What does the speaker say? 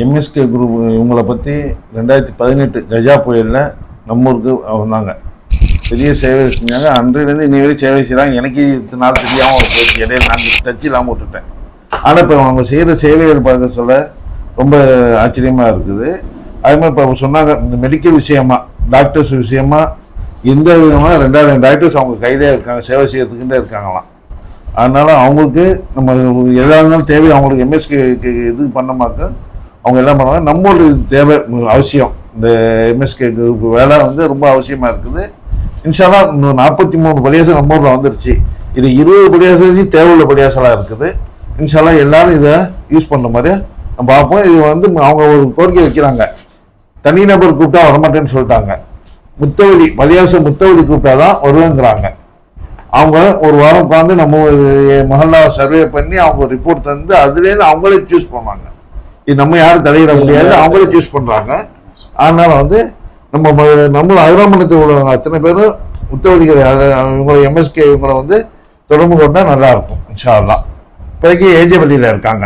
MSK group இவங்களை பற்றி ரெண்டாயிரத்தி பதினெட்டு கஜா புயலில் நம்ம ஊருக்கு வந்தாங்க. பெரிய சேவை செஞ்சாங்க. அன்றையிலேருந்து இன்னி வரை சேவை செய்கிறாங்க எனக்கு இத்தனை நாள் தெரியாமல் ஒரு போச்சு இடையில நான் டச் இல்லாமல் விட்டுட்டேன். ஆனால் இப்போ அவங்க செய்கிற சேவைகள் பார்க்க சொல்ல ரொம்ப ஆச்சரியமாக இருக்குது. அதே மாதிரி இப்போ சொன்னாங்க இந்த மெடிக்கல் விஷயமா டாக்டர்ஸ் விஷயமா எந்த விதமாக ரெண்டாயிரம் டாக்டர்ஸ் அவங்க கையிலே இருக்காங்க சேவை செய்யறதுக்குண்டே இருக்காங்களாம். அதனால அவங்களுக்கு நம்ம எதாக இருந்தாலும் தேவை. அவங்களுக்கு எம்எஸ்கே இது பண்ணமாக்க அவங்க என்ன பண்ணுவாங்க நம்ம தேவை அவசியம். இந்த எம்எஸ்கே குரூப் வேலை வந்து ரொம்ப அவசியமா இருக்குது. இன்ஷாலா நாற்பத்தி மூணு படியாசம் நம்ம ஊரில் வந்துருச்சு. இது இருபது படியாசி தேவையுள்ள படியாசலாக இருக்குது. இன்ஷாலா எல்லாரும் இதை யூஸ் பண்ண மாதிரி நம்ம பார்ப்போம். இது வந்து அவங்க ஒரு கோரிக்கை வைக்கிறாங்க. தனிநபர் கூப்பிட்டா வரமாட்டேன்னு சொல்லிட்டாங்க. முத்தவழி பலியாச முத்தவழி கூப்பிட்டா தான் வருவேங்கிறாங்க. அவங்க ஒரு வாரம் உட்காந்து நம்ம மஹல்லா சர்வே பண்ணி அவங்க ரிப்போர்ட் தந்து அதுலேருந்து அவங்களே சூஸ் பண்ணுவாங்க. நம்ம யாரும் தலையிட முடியாது. அவங்களே சூஸ் பண்றாங்க. அதனால வந்து நம்ம நம்ம அகிராமணத்தில் உள்ளவங்க அத்தனை பேரும் முத்தவழிகள் இவங்களை எம்எஸ்கே இவங்களை வந்து தொடர்பு கொண்டா நல்லா இருக்கும் இன்ஷா அல்லாஹ் இப்போதைக்கு ஏஜே பள்ளியில் இருக்காங்க.